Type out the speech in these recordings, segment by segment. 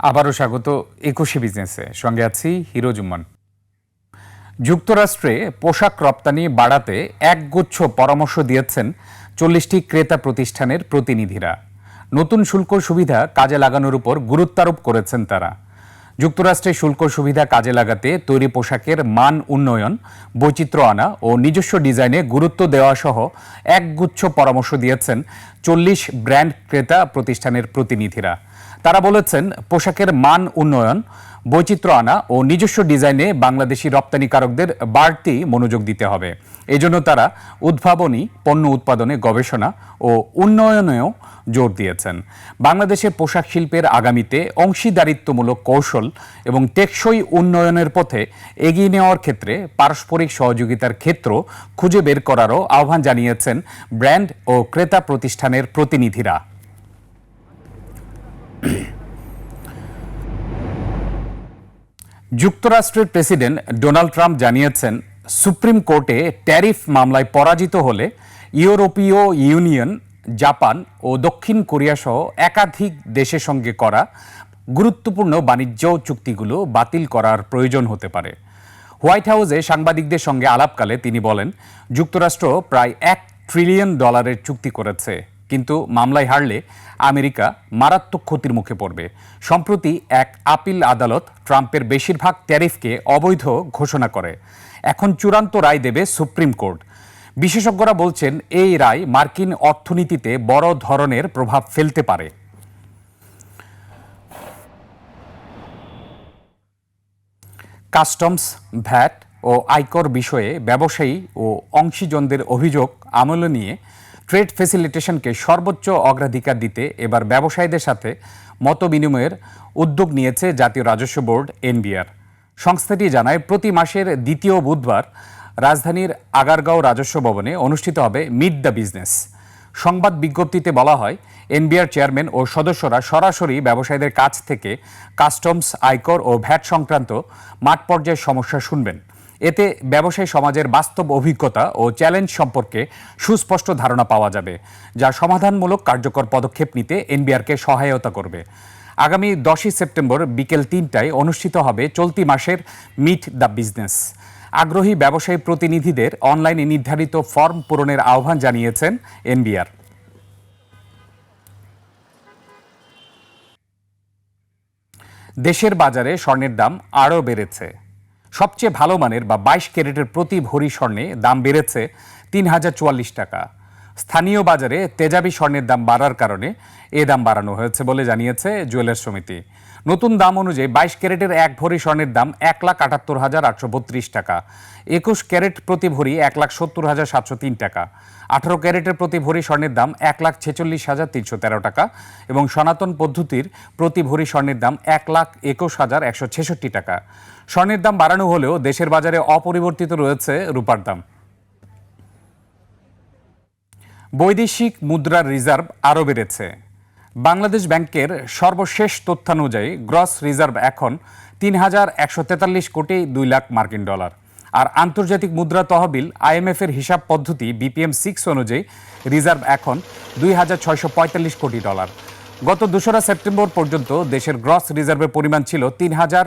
আবারও স্বাগত একুশে বিজনেসে। সঙ্গে আছি হিরো জুম্মান। যুক্তরাষ্ট্রে পোশাক রপ্তানি বাড়াতে একগুচ্ছ পরামর্শ দিয়েছেন চল্লিশটি ক্রেতা প্রতিষ্ঠানের প্রতিনিধিরা। নতুন শুল্ক সুবিধা কাজে লাগানোর উপর গুরুত্বারোপ করেছেন তারা। যুক্তরাষ্ট্রে শুল্ক সুবিধা কাজে লাগাতে তৈরি পোশাকের মান উন্নয়ন, বৈচিত্র্য আনা ও নিজস্ব ডিজাইনে গুরুত্ব দেওয়া সহ একগুচ্ছ পরামর্শ দিয়েছেন চল্লিশ ব্র্যান্ড ক্রেতা প্রতিষ্ঠানের প্রতিনিধিরা। তারা বলেছেন, পোশাকের মান উন্নয়ন, বৈচিত্র্য আনা ও নিজস্ব ডিজাইনে বাংলাদেশি রপ্তানিকারকদের বাড়তি মনোযোগ দিতে হবে। এজন্য তারা উদ্ভাবনী পণ্য উৎপাদনে গবেষণা ও উন্নয়নেও জোর দিয়েছেন। বাংলাদেশে পোশাক শিল্পের আগামীতে অংশীদারিত্বমূলক কৌশল এবং টেকসই উন্নয়নের পথে এগিয়ে নেওয়ার ক্ষেত্রে পারস্পরিক সহযোগিতার ক্ষেত্র খুঁজে বের করারও আহ্বান জানিয়েছেন ব্র্যান্ড ও ক্রেতা প্রতিষ্ঠানের প্রতিনিধিরা। যুক্তরাষ্ট্রের প্রেসিডেন্ট ডোনাল্ড ট্রাম্প জানিয়েছেন, সুপ্রিম কোর্টে ট্যারিফ মামলায় পরাজিত হলে ইউরোপীয় ইউনিয়ন, জাপান ও দক্ষিণ কোরিয়া সহ একাধিক দেশের সঙ্গে করা গুরুত্বপূর্ণ বাণিজ্য চুক্তিগুলো বাতিল করার প্রয়োজন হতে পারে। হোয়াইট হাউসে সাংবাদিকদের সঙ্গে আলাপকালে তিনি বলেন, যুক্তরাষ্ট্র প্রায় এক ট্রিলিয়ন ডলারের চুক্তি করেছে। কিন্তু মামলায় হারলে আমেরিকা মারাত্মক ক্ষতির মুখে পড়বে। সম্প্রতি এক আপিল আদালত ট্রাম্পের বেশিরভাগ ট্যারিফকে অবৈধ ঘোষণা করে। এখন চূড়ান্ত রায় দেবে সুপ্রিম কোর্ট। বিশেষজ্ঞরা বলছেন, এই রায় মার্কিন অর্থনীতিতে বড় ধরনের প্রভাব ফেলতে পারে। কাস্টমস, ভ্যাট ও আয়কর বিষয়ে ব্যবসায়ী ও অংশীজনদের অভিযোগ আমলে নিয়ে ট্রেড ফেসিলিটেশনকে সর্বোচ্চ অগ্রাধিকার দিতে এবার ব্যবসায়ীদের সাথে মত বিনিময়ের উদ্যোগ নিয়েছে জাতীয় রাজস্ব বোর্ড, এনবিআর। সংস্থাটি জানায়, প্রতি মাসের দ্বিতীয় বুধবার রাজধানীর আগারগাঁও রাজস্ব ভবনে অনুষ্ঠিত হবে মিট দ্য বিজনেস। সংবাদ বিজ্ঞপ্তিতে বলা হয়, এনবিআর চেয়ারম্যান ও সদস্যরা সরাসরি ব্যবসায়ীদের কাছ থেকে কাস্টমস, আয়কর ও ভ্যাট সংক্রান্ত মাঠ পর্যায়ের সমস্যা শুনবেন। এতে ব্যবসায়ী সমাজের বাস্তব অভিজ্ঞতা ও চ্যালেঞ্জ সম্পর্কে সুস্পষ্ট ধারণা পাওয়া যাবে, যা সমাধানমূলক কার্যকর পদক্ষেপ নিতে এনবিআরকে সহায়তা করবে। আগামী দশই সেপ্টেম্বর বিকেল তিনটায় অনুষ্ঠিত হবে চলতি মাসের মিট দ্য বিজনেস। আগ্রহী ব্যবসায়ী প্রতিনিধিদের অনলাইনে নির্ধারিত ফর্ম পূরণের আহ্বান জানিয়েছেন এনবিআর। দেশের বাজারে স্বর্ণের দাম আরও বেড়েছে। সবচেয়ে ভালো মানের বা বাইশ ক্যারেটের প্রতি ভরি স্বর্ণে দাম বেড়েছে তিন হাজার চুয়াল্লিশ টাকা। স্থানীয় বাজারে তেজাবি স্বর্ণের দাম বাড়ার কারণে এ দাম বাড়ানো হয়েছে বলে জানিয়েছে জুয়েলার্স সমিতি। নতুন দাম অনুযায়ী বাইশ ক্যারেটের এক ভরি স্বর্ণের দাম এক লাখ আটাত্তর হাজার আটশো বত্রিশ টাকা, একুশ ক্যারেট প্রতি ভরি এক লাখ সত্তর হাজার সাতশো তিন টাকা, আঠারো ক্যারেটের প্রতি ভরি স্বর্ণের দাম এক লাখ ছেচল্লিশ হাজার তিনশো তেরো টাকা এবং সনাতন পদ্ধতির প্রতি ভরি স্বর্ণের দাম এক লাখ একুশ হাজার একশো ছেষট্টি টাকা। স্বর্ণের দাম বাড়ানো হলেও দেশের বাজারে অপরিবর্তিত রয়েছে রূপার দাম। বৈদেশিক মুদ্রার রিজার্ভ আরও বেড়েছে। বাংলাদেশ ব্যাংকের সর্বশেষ তথ্যানুযায়ী গ্রস রিজার্ভ এখন তিন হাজার একশো তেতাল্লিশ কোটি দুই লাখ মার্কিন ডলার। আর আন্তর্জাতিক মুদ্রা তহবিল আইএমএফ এর হিসাব পদ্ধতি বিপিএম সিক্স অনুযায়ী রিজার্ভ এখন দুই হাজার ছয়শো পঁয়তাল্লিশ কোটি ডলার। গত দোসরা সেপ্টেম্বর পর্যন্ত দেশের গ্রস রিজার্ভের পরিমাণ ছিল তিন হাজার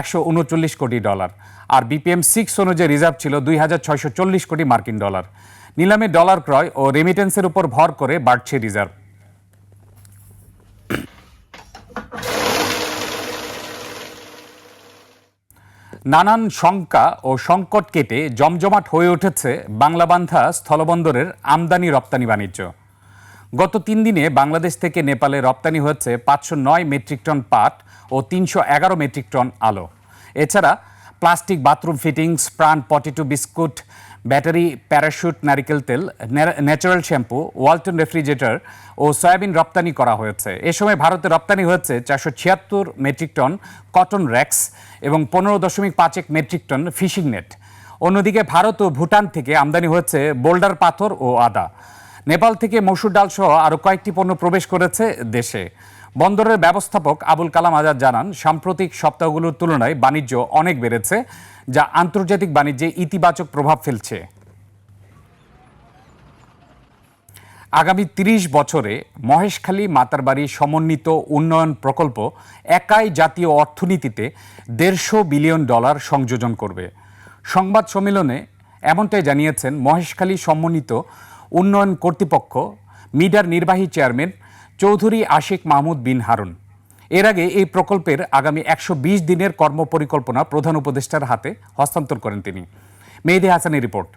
একশো উনচল্লিশ কোটি ডলার। আর বিপিএম সিক্স অনুযায়ী রিজার্ভ ছিল দুই হাজার ছয়শো চল্লিশ কোটি মার্কিন ডলার। নিলামে ডলার ক্রয় ও রেমিটেন্সের উপর ভর করে বাড়ছে রিজার্ভ। নানান শঙ্কা ও সংকট কেটে জমজমাট হয়ে উঠেছে বাংলাবান্ধা স্থলবন্দরের আমদানি রপ্তানি বাণিজ্য। গত তিন দিনে বাংলাদেশ থেকে নেপালে রপ্তানি হয়েছে পাঁচশো নয় মেট্রিক টন পাট ও তিনশো এগারো মেট্রিক টন আলো। এছাড়া plastic, bathroom fittings, Pran potato biscuit battery, parachute, নারিকেল তেল ন্যাচারাল শ্যাম্পু, ওয়ালটন রেফ্রিজারেটর ও সয়াবিন রপ্তানি করা হয়েছে। এ সময় ভারতে রপ্তানি হয়েছে চারশো ছিয়াত্তর মেট্রিক টন কটন র্যাক্স এবং পনেরো দশমিক পাঁচ এক মেট্রিক টন ফিশিং নেট। অন্যদিকে ভারত ও ভুটান থেকে আমদানি হয়েছে বোল্ডার পাথর ও আদা। নেপাল থেকে মসুর ডাল সহ আরও কয়েকটি পণ্য প্রবেশ করেছে দেশে। বন্দরের ব্যবস্থাপক আবুল কালাম আজাদ জানান, সাম্প্রতিক সপ্তাহগুলোর তুলনায় বাণিজ্য অনেক বেড়েছে। যা আন্তর্জাতিক বাণিজ্যে ইতিবাচক প্রভাব ফেলছে। আগামী ৩০ বছরে মহেশখালী, মাতারবাড়ি সমন্বিত উন্নয়ন প্রকল্প একাই জাতীয় অর্থনীতিতে দেড়শো বিলিয়ন ডলার সংযোজন করবে। সংবাদ সম্মেলনে এমনটাই জানিয়েছেন মহেশখালী সমন্বিত উন্নয়ন কর্তৃপক্ষ। মিডার নির্বাহী চেয়ারম্যান চৌধুরী আশিক মাহমুদ বিন হারুন। এর আগে এই প্রকল্পের আগামী একশো বিশ দিনের কর্মপরিকল্পনা প্রধান উপদেষ্টার হাতে হস্তান্তর করেন তিনি। মেহেদি হাসানের রিপোর্ট।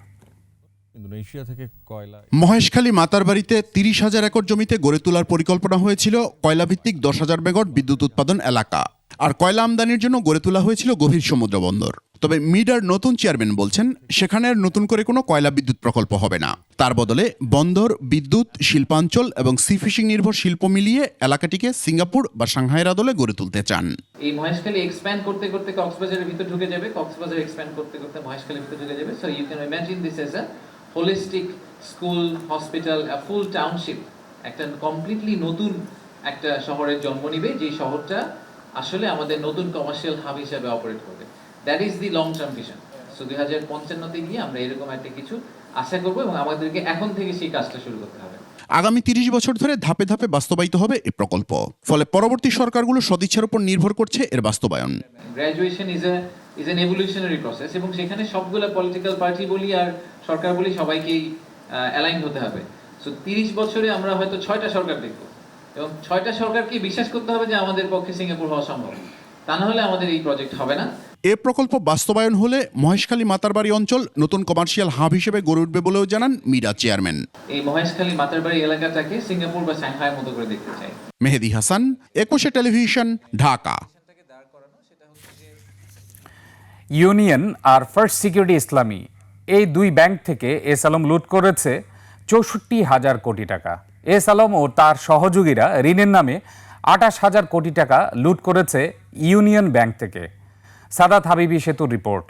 ইন্দোনেশিয়া থেকে কয়লা মহেশখালী মাতারবাড়িতে তিরিশ হাজার একর জমিতে গড়ে তোলার পরিকল্পনা হয়েছিল কয়লাভিত্তিক দশ হাজার মেগট বিদ্যুৎ উৎপাদন এলাকা। আর কয়লা আমদানির জন্য গড়ে তোলা হয়েছিল গভীর সমুদ্র বন্দর তবে মিডার নতুন চেয়ারম্যান বলছেন, সেখানে নতুন করে কোনো কয়লা বিদ্যুৎ প্রকল্প হবে না। তার বদলে বন্দর, বিদ্যুৎ, শিল্পাঞ্চল এবং সি ফিশিং নির্ভর শিল্প মিলিয়ে এলাকাটিকে সিঙ্গাপুর বা সাংহাইয়ের আদলে গড়ে তুলতে চান। এই মহেশখালী এক্সপ্যান্ড করতে করতে কক্সবাজারের ভিতর ঢুকে যাবে। কক্সবাজার এক্সপ্যান্ড করতে করতে মহেশখালীর ভিতর ঢুকে যাবে। So you can imagine this as a holistic school hospital full township একটা কমপ্লিটলি নতুন একটা শহরের জন্ম নিবে। যেই শহরটা আসলে আমাদের নতুন কমার্শিয়াল হাব হিসাবে অপারেট করবে। That is the long term vision so দুই হাজার পঞ্চান্নতে গিয়ে আমরা এরকম একটা কিছু আশা করব এবং আমাদেরকে এখন থেকে সেই কাজটা শুরু করতে হবে। আগামী তিরিশ বছর ধরে ধাপে ধাপে বাস্তবায়িত হবে এই প্রকল্প। ফলে পরবর্তী সরকারগুলো সদিচ্ছার উপর নির্ভর করছে এর বাস্তবায়ন। Graduation is a is an evolutionary process এবং সেখানে সবগুলো পলিটিক্যাল পার্টি বলি আর সরকার বলি সবাইকেই অ্যালাইন হতে হবে। সো তিরিশ বছরে আমরা হয়তো ছয়টা সরকার দেখব এবং ছয়টা সরকারকে বিশ্বাস করতে হবে যে আমাদের পক্ষে সিঙ্গাপুর হওয়া সম্ভব। তা না হলে আমাদের এই প্রজেক্ট হবে না। এ প্রকল্প বাস্তবায়ন হলে মহেশখালী মাতারবাড়ি অঞ্চল নতুন কমার্শিয়াল হাব হিসেবে গড়ে উঠবে বলেও জানান মিরা চেয়ারম্যান। এই মহেশখালী মাতারবাড়ি এলাকাটাকে সিঙ্গাপুর বা সাংহাইয়ের মতো করে দেখতে চাই। মেহেদি হাসান একুশে টেলিভিশন ঢাকা। ইউনিয়ন আর ফার্স্ট সিকিউরিটি ইসলামী এই দুই ব্যাংক থেকে এস আলম লুট করেছে চৌষট্টি হাজার কোটি টাকা। এস আলম ও তার সহযোগীরা ঋণের নামে আটাশ হাজার কোটি টাকা লুট করেছে ইউনিয়ন ব্যাংক থেকে। সাদাত হাবিবি সেতুর report.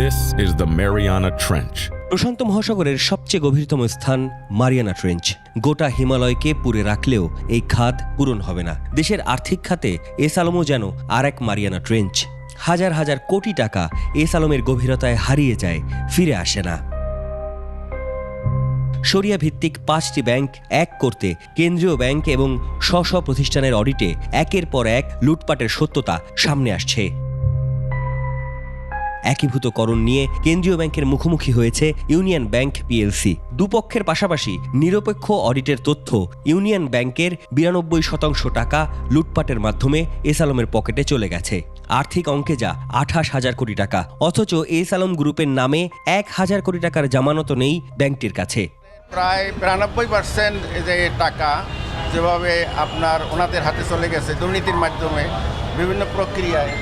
This is the Mariana Trench. প্রশান্ত মহাসাগরের সবচেয়ে গভীরতম স্থান মারিয়ানা ট্রেঞ্চ গোটা হিমালয়কে পুরে রাখলেও এই খাত পূরণ হবে না। দেশের আর্থিক খাতে এস আলমও যেন আর এক মারিয়ানা ট্রেঞ্চ হাজার হাজার কোটি টাকা এস আলমের গভীরতায় হারিয়ে যায় ফিরে আসে না। সরিয়া ভিত্তিক পাঁচটি ব্যাংক এক করতে কেন্দ্রীয় ব্যাংক এবং স্ব স্ব প্রতিষ্ঠানের অডিটে একের পর এক লুটপাটের সত্যতা সামনে আসছে। একীভূতকরণ নিয়ে কেন্দ্রীয় ব্যাংকের মুখোমুখি হয়েছে ইউনিয়ন ব্যাংক পিএলসি। দুপক্ষের পাশাপাশি নিরপেক্ষ অডিটের তথ্য ইউনিয়ন ব্যাংকের বিরানব্বই শতাংশ টাকা লুটপাটের মাধ্যমে এস আলমের পকেটে চলে গেছে। আর্থিক অঙ্কে যা আঠাশ হাজার কোটি টাকা, অথচ এস আলম গ্রুপের নামে এক হাজার কোটি টাকার জামানত নেই ব্যাংকটির কাছে। প্রায় বিরানব্বই পার্সেন্ট যে টাকা যেভাবে আপনার ওনাদের হাতে চলে গেছে দুর্নীতির মাধ্যমে বিভিন্ন প্রক্রিয়ায়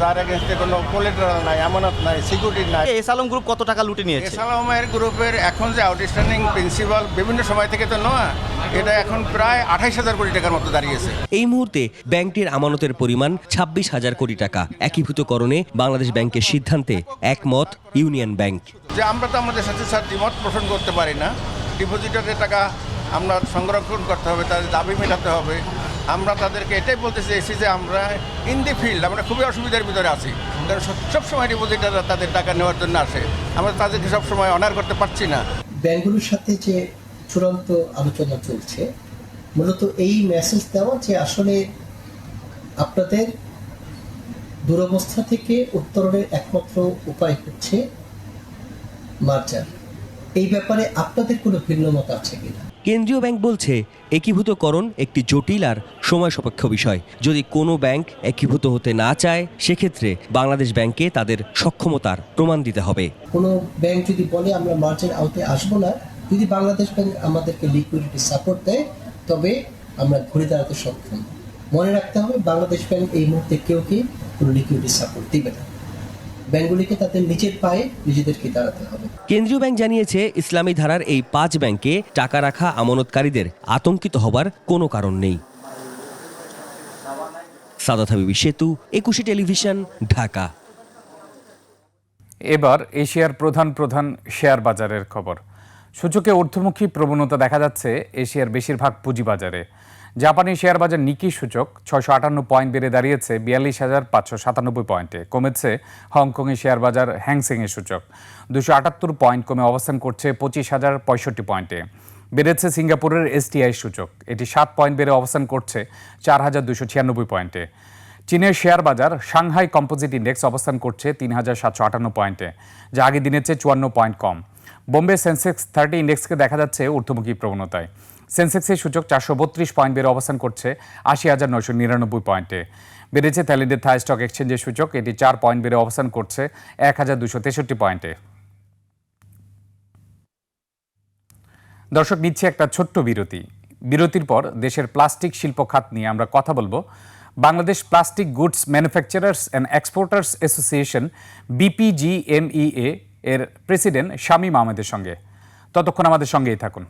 যার এগেনস্টে কোনো কোলেটারাল নাই আমানত নাই সিকিউরিটি নাই। এস আলম গ্রুপ কত টাকা লুটে নিয়েছে? এসালামের গ্রুপের এখন যে আউটস্ট্যান্ডিং প্রিন্সিপাল বিভিন্ন সময় থেকে তো নয় এটা এখন প্রায় আঠাইশ হাজার কোটি টাকার মতো দাঁড়িয়েছে। এই মুহূর্তে ব্যাংকটির আমানতের পরিমাণ ছাব্বিশ হাজার কোটি টাকা। একীভূতকরণে বাংলাদেশ ব্যাংকের সিদ্ধান্তে একমত ইউনিয়ন ব্যাংক। যে আমরা তো আমাদের সাথে স্যার দ্বিমত পোষণ করতে পারি না। ডিপোজিটরের টাকা আমরা সংরক্ষণ করতে হবে তাদের দাবি মেটাতে হবে। আমরা তাদেরকে এটাই বলতে চেয়েছি যে আমরা ইন দি ফিল্ড আমরা খুবই অসুবিধার ভিতরে আছি। কারণ সব- সবসময় ডিপোজিটাররা তাদের টাকা নেওয়ার জন্য আসে। আমরা তাদেরকে সবসময় অনার করতে পারছি না। ব্যাংকগুলোর সাথে যে চূড়ান্ত আলোচনা চলছে, মূলত এই মেসেজ দেওয়া যে আসলে আপনাদের দুরবস্থা থেকে উত্তরণের একমাত্র উপায় হচ্ছে মার্জার। এই ব্যাপারে আপনাদের কোনো ভিন্ন মত আছে কিনা? কেন্দ্রীয় ব্যাংক বলছে, একীভূতকরণ একটি জটিল আর সময় সাপেক্ষ বিষয়। যদি কোনো ব্যাংক একীভূত হতে না চায়, সেক্ষেত্রে বাংলাদেশ ব্যাংকে তাদের সক্ষমতার প্রমাণ দিতে হবে। কোনো ব্যাংক যদি বলে, আমরা মার্চের আওতায় আসব না। যদি বাংলাদেশ ব্যাংক আমাদেরকে লিকুইডিটি সাপোর্ট দেয়, তবে আমরা ঘুরে দাঁড়াতে সক্ষম। মনে রাখতে হবে, বাংলাদেশ ব্যাংক এই মুহূর্তে কেউ কি কোনো লিকুইডিটি সাপোর্ট দিবে না। ব্যাংকগুলিকে তাদের নিজের পায়ে নিজেদেরকে দাঁড়াতে হবে। কেন্দ্রীয় ব্যাংক জানিয়েছে ইসলামী ধারার এই পাঁচ ব্যাংকে টাকা রাখা আমানতকারীদের আতঙ্কিত হবার কোনো কারণ নেই। সাদাত হাবিবি সেতু একুশে টেলিভিশন ঢাকা। এবার এশিয়ার প্রধান প্রধান শেয়ার বাজারের খবর। সূচকে ঊর্ধ্বমুখী প্রবণতা দেখা যাচ্ছে এশিয়ার বেশিরভাগ পুঁজিবাজারে। জাপানি শেয়ার বাজার নিকি সূচক ছয়শো আটান্ন পয়েন্ট বেড়ে দাঁড়িয়েছে, বিয়াল্লিশ হাজার পাঁচশো সাতানব্বই পয়েন্টে। কমেছে হংকংয়ের শেয়ার বাজার হ্যাংসেংয়ের সূচক। দুশো আটাত্তর পয়েন্ট কমে অবস্থান করছে পঁচিশ হাজার পঁয়ষট্টি পয়েন্টে। বেড়েছে সিঙ্গাপুরের এসটিআই সূচক। এটি সাত পয়েন্ট বেড়ে অবস্থান করছে চার হাজার দুশো ছিয়ানব্বই পয়েন্টে। চীনের শেয়ার বাজার সাংহাই কম্পোজিট ইন্ডেক্স অবস্থান করছে তিন হাজার সাতশো আটান্ন পয়েন্টে, যা আগের দিনের চেয়ে চুয়ান্ন পয়েন্ট কম। বোম্বে সেন্সেক্স থার্টি ইন্ডেক্সকে দেখা যাচ্ছে ঊর্ধ্বমুখী প্রবণতায়। সেন্সেক্সের সূচক চারশো বত্রিশ পয়েন্ট বেড়ে অবস্থান করছে আশি হাজার নয়শো নিরানব্বই পয়েন্টে। বেড়েছে থাইল্যান্ডের থাই স্টক এক্সচেঞ্জের সূচক, এটি চার পয়েন্ট বেড়ে অবস্থান করছে এক হাজার দুশো তেষট্টি পয়েন্টে। দর্শক, নিচ্ছে একটা ছোট্ট বিরতি। বিরতির পর দেশের প্লাস্টিক শিল্প খাত নিয়ে আমরা কথা বলব। Bangladesh plastic goods manufacturers and exporters association BPGMEA এর প্রেসিডেন্ট শামীম আহমেদের সঙ্গে। ততক্ষণ আমাদের সঙ্গেই থাকুন।